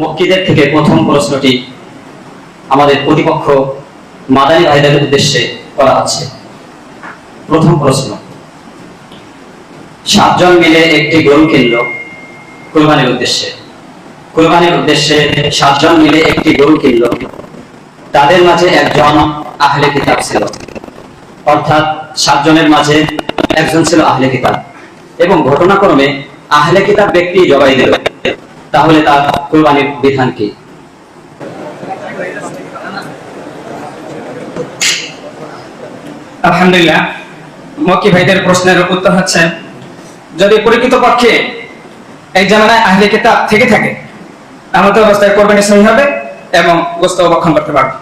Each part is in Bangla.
মক্কিদের থেকে প্রথম প্রশ্নটি আমাদের প্রতিপক্ষ মাদানী ভাইদের উদ্দেশ্যে করা হচ্ছে প্রথম প্রশ্ন, সাতজন মিলে একটি গরু কিনল কোরবানির উদ্দেশ্যে। কোরবানির উদ্দেশ্যে সাতজন মিলে একটি গরু কিনল। তাদের মাঝে একজন আহলে কিতাব ছিল। অর্থাৎ সাতজনের মাঝে একজন ছিল আহলে কিতাব। এবং ঘটনাক্রমে আহলে কিতাব ব্যক্তি জবাই দিল। তাহলে তার কোরবানির বিধান কি? আলহামদুলিল্লাহ, মক্কি ভাইদের প্রশ্নের উত্তর হচ্ছে, যদি পরিচিত পক্ষে এই জামানায় আহলে কিতাব থেকে থাকে এমন অবস্থায় কোরবানি সহি হবে এবং গোস্ত ভক্ষণ করতে পারবে।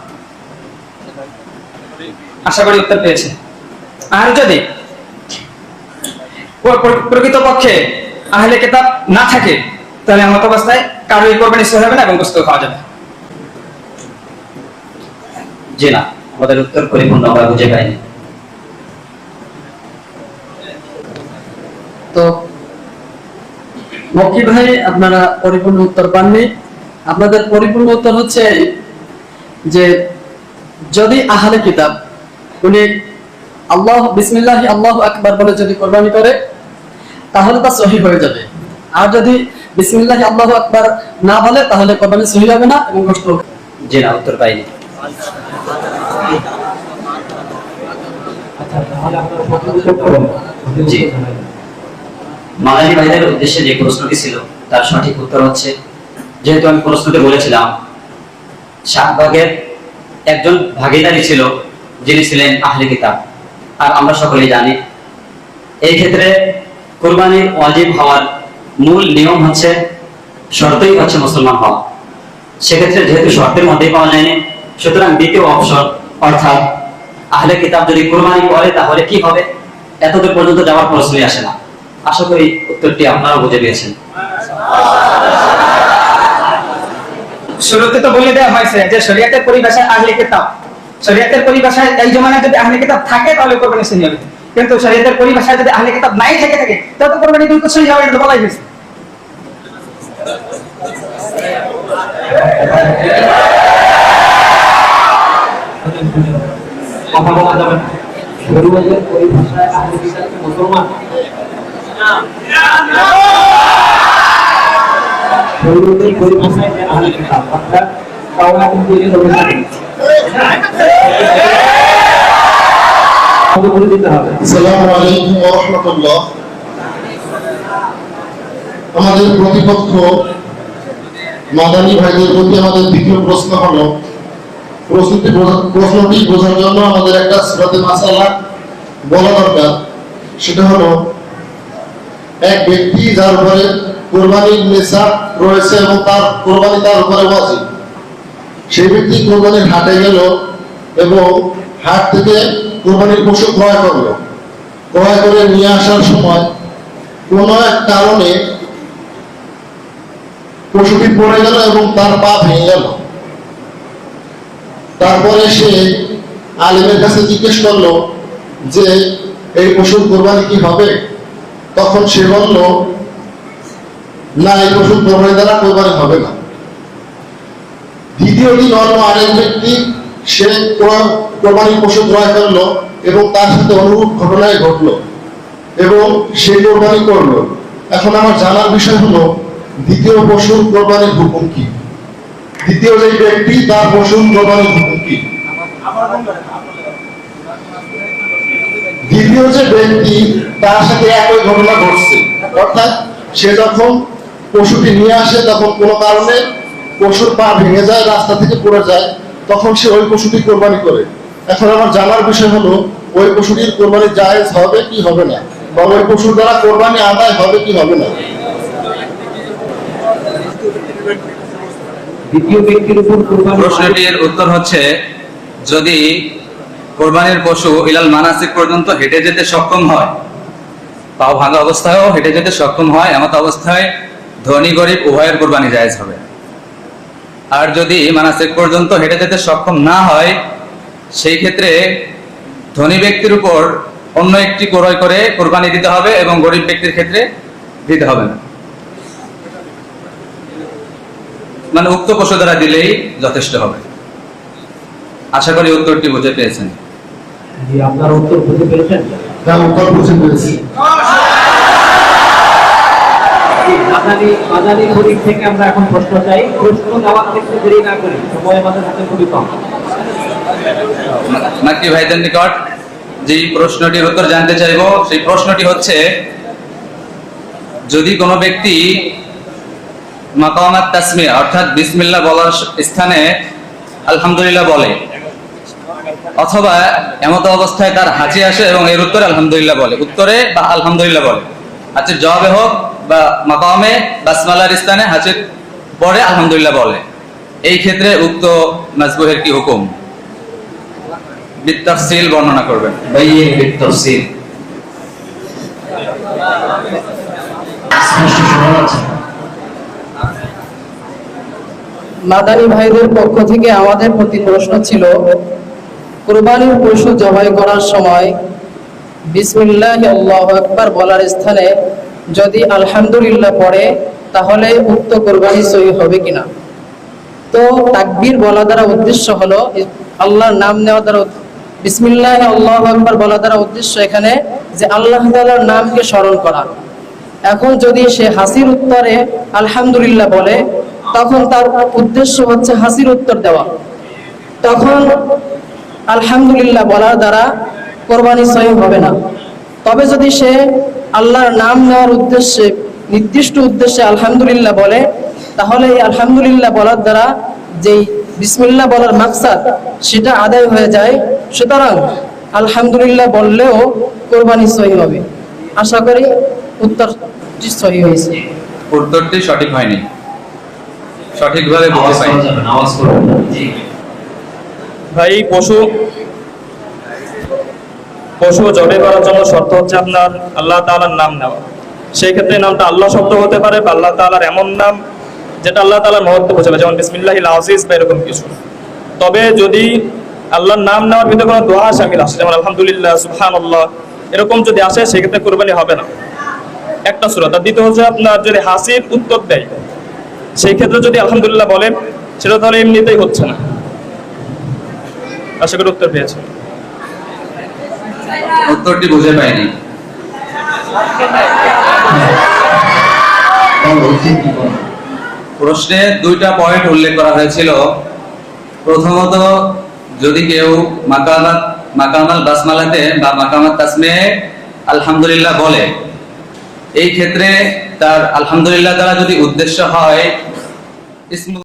আশা করি উত্তর পেয়েছে। আর যদি প্রকৃত পক্ষে আহলে কিতাব না থাকে, তাহলে এমন অবস্থায় কারোর কোরবানি সহি হবে না এবং গোস্ত খাওয়া যাবে জি না, আমাদের উত্তর পরিপূর্ণ আমরা বুঝে পাইনি। তো মক্কি ভাই, আপনারা পরিপূর্ণ উত্তর পাননি। আপনাদের পরিপূর্ণ উত্তর হচ্ছে যে, যদি আহলে কিতাব, উনি আল্লাহ, বিসমিল্লাহ, আল্লাহ আকবার বলে যদি কোরবানি করে, তাহলে তা সহি হয়ে যাবে। আর যদি বিসমিল্লাহ আল্লাহ আকবার না বলে তাহলে কোরবানি সহি হবে না এবং গোশত জি না উত্তর পাইনি। জি। মাদানী ভাইদের উদ্দেশ্যে যে প্রশ্নটি ছিল তার সঠিক উত্তর হচ্ছে যেহেতু আমি প্রশ্নতে বলেছিলাম সাত ভাগের একজন ভাগিদারি ছিল যিনি ছিলেন আহলে কিতাব। আর আমরা সকলেই জানি এই ক্ষেত্রে কোরবানির ওয়াজিব হওয়ার মূল নিয়ম হচ্ছে শর্তই হচ্ছে মুসলমান হওয়া। সেক্ষেত্রে যেহেতু শর্তের মধ্যেই পাওয়া যায়নি, সুতরাং দ্বিতীয় অপশন অর্থাৎ আহলে কিতাব যদি কোরবানি করে, তাহলে কি হবে? এতদূর পর্যন্ত যাওয়ার প্রশ্নই আসে না। আশা করি উত্তরটি আপনারা বুঝে পেয়েছেন। শুরুতে তো বলে দেওয়া হয়েছে যে শরিয়াতের পরিভাষায় আহলে কিতাব। শরিয়াতের পরিভাষায় এই জমানায় যদি আহলে কিতাব থাকে, তাহলে কোরবানি সহি হবে কিন্তু শরিয়াতের পরিভাষায় যদি আহলে কিতাব নাই থেকে থাকে, তাহলে কোরবানি বিলকুল সহি হবে এটা বলাই হয়েছে। কথা বলা যাবে না। পরিভাষায় আহলে কিতাব অর্থাৎ কত করে দিতে হবে। আমাদের প্রতিপক্ষ মাদানী ভাইদের প্রতি আমাদের দ্বিতীয় প্রশ্ন হলো, প্রশ্নটি প্রশ্নটি বোঝার জন্য আমাদের একটা মাসালা বলা দরকার। সেটা হলো, এক ব্যক্তি যার উপরে কোরবানির নেশাব রয়েছে এবং তার কোরবানি তার উপরে সেই ব্যক্তি কোরবানির হাটে গেল এবং হাট থেকে কোরবানির পশু ক্রয় করল। ক্রয় করে নিয়ে আসার সময় কোনো এক কারণে পশুটি পড়ে গেল এবং তার পা ভেঙে গেল। তারপরে সে আলিমের কাছে জিজ্ঞেস করল যে, এই পশুর কোরবানি কি হবে? তখন সে বলল, না, এই পশুর কোরবানি দ্বারা কোরবানি হবে না। দ্বিতীয় দিন অন্য আরেক ব্যক্তি সে কোরবানির পশু ক্রয় করল এবং তার সাথে অনুরূপ ঘটনায় ঘটলো এবং সে কোরবানি করল। এখন আমার জানার বিষয় হলো, দ্বিতীয় পশুর কোরবানির হুকুম কি? দ্বিতীয় যে ব্যক্তি, তার পশুর কোরবানির হুকুম কি? দ্বিতীয় যে ব্যক্তি, তার সাথে একই ঘটনা ঘটছে। অর্থাৎ সে যখন পশুটি নিয়ে আসে, তখন কোনো কারণে পশুর পা ভেঙে যায়, রাস্তা থেকে পড়ে যায়। তখন সে ওই পশুটি কোরবানি করে। এখন আমার জানার বিষয় হলো ওই পশুটির কোরবানি জায়েজ হবে কি হবে না? বা ওই পশুর দ্বারা কোরবানি আদায় হবে কি হবে না? দ্বিতীয় ব্যক্তির উপর প্রশ্নটির উত্তর হচ্ছে যদি কোরবানির পশু ইলাল মানাসিক পর্যন্ত হেঁটে যেতে সক্ষম হয় পাও ভাঙা অবস্থায়ও হেঁটে যেতে সক্ষম হয় এমত অবস্থায় ধনী গরিব উভয়ের কোরবানি জায়েজ হবে। আর যদি মানাসিক পর্যন্ত হেঁটে যেতে সক্ষম না হয় সেই ক্ষেত্রে ধনী ব্যক্তির উপর অন্য একটি ক্রয় করে কোরবানি দিতে হবে এবং গরিব ব্যক্তির ক্ষেত্রে দিতে হবে না। মানে উক্ত পশু দ্বারা দিলেই যথেষ্ট হবে। আশা করি উত্তরটি বুঝে পেয়েছেন। আপনার উত্তর বুঝতে পেরেছেন? হ্যাঁ উত্তর বুঝে পেরেছি। মাদানি মাদানি শরীফ থেকে আমরা এখন প্রশ্ন চাই। প্রশ্ন দেওয়ার ক্ষেত্রে দেরি না করি, সময় আমাদের হাতে খুবই কম। মাকি ভাইদের নিকট যে প্রশ্নটির উত্তর জানতে চাইব, সেই প্রশ্নটি হচ্ছে, যদি কোনো ব্যক্তি মাকামাত অর্থাৎ বিসমিল্লাহ বলার স্থানে আলহামদুলিল্লাহ বলে, অথবা এমত অবস্থায় তার হাঁচি আসে এবং এর উত্তরে আলহামদুলিল্লাহ বলে, উত্তরে বা আলহামদুলিল্লাহ বলে আচ্ছা জবাবে হোক বা মাকামে বাসমালার স্থানে হাঁচির পরে আলহামদুলিল্লাহ বলে। এই ক্ষেত্রে উক্ত নাজবুহের কি হুকুম? বিত্তাফসিল বর্ণনা করবেন। বাইয়ে বিত্তফসিল। মাদানী ভাইদের পক্ষ থেকে আমাদের প্রতি প্রশ্ন ছিল কোরবানির পশু জবাই করার সময় বিসমিল্লাহ আল্লাহ আকবার বলার স্থানে যদি আলহামদুলিল্লাহ পড়ে, তাহলে উক্ত কোরবানি সহি হবে কিনা? তো তাকবির বলা দ্বারা উদ্দেশ্য হলো, আল্লাহর নাম নেওয়া দ্বারা বিসমিল্লাহ, আল্লাহ আকবার বলা দ্বারা উদ্দেশ্য এখানে যে আল্লাহ তাআলার নামকে স্মরণ করা। এখন যদি সে হাসির উত্তরে আলহামদুলিল্লাহ বলে, তখন তার উদ্দেশ্য হচ্ছে হাসির উত্তর দেওয়া। তখন আলহামদুলিল্লাহ বলার দ্বারা কোরবানি সহি হবে না। তবে যদি সে আল্লাহর নাম নেওয়ার উদ্দেশ্যে নির্দিষ্ট উদ্দেশ্যে আলহামদুলিল্লাহ বলে তাহলে এই আলহামদুলিল্লাহ বলার দ্বারা যেই বিসমিল্লাহ বলার মাকসাদ সেটা আদায় হয়ে যায়। সুতরাং আলহামদুলিল্লাহ বললেও কোরবানি সহি হবে। আশা করি উত্তরটি সহি হয়েছে। উত্তরটি সঠিক হয়নি। সঠিকভাবে। জি। ভাই পশু পশু জবে করার জন্য শর্ত হচ্ছে আপনার আল্লাহ তাআলার নাম নেওয়া। সেই ক্ষেত্রে নামটা আল্লাহ শব্দ হতে পারে বা আল্লাহ তাআলার এমন নাম যেটা আল্লাহ তাআলার মহত্ব বোঝাবে, যেমন বিসমিল্লাহিল আজিজ বা এরকম কিছু। তবে যদি আল্লাহর নাম নেওয়ার ভিতরে কোনো দোয়া শামিল আসে, যেমন আলহামদুলিল্লাহ, সুবহানাল্লাহ, এরকম যদি আসে সেক্ষেত্রে কোরবানি হবে না। একটা সুরত আর দ্বিতীয় হচ্ছে আপনার যদি হাসির উত্তর দেয়, সেই ক্ষেত্রে যদি আলহামদুলিল্লাহ বলেন, সেটা তাহলে এমনিতেই হচ্ছে না। আশা করি উত্তর পেয়েছেন। উত্তরটি বুঝে পাইনি? প্রশ্নে দুইটা পয়েন্ট উল্লেখ করা হয়েছিল প্রথমত, যদি কেউ মাকামাত মাকামাল বাসমালাতে বা মাকামাত তাসমে আলহামদুলিল্লাহ বলে, এই ক্ষেত্রে তার আলহামদুলিল্লাহ দ্বারা যদি উদ্দেশ্য হয়, ইসমু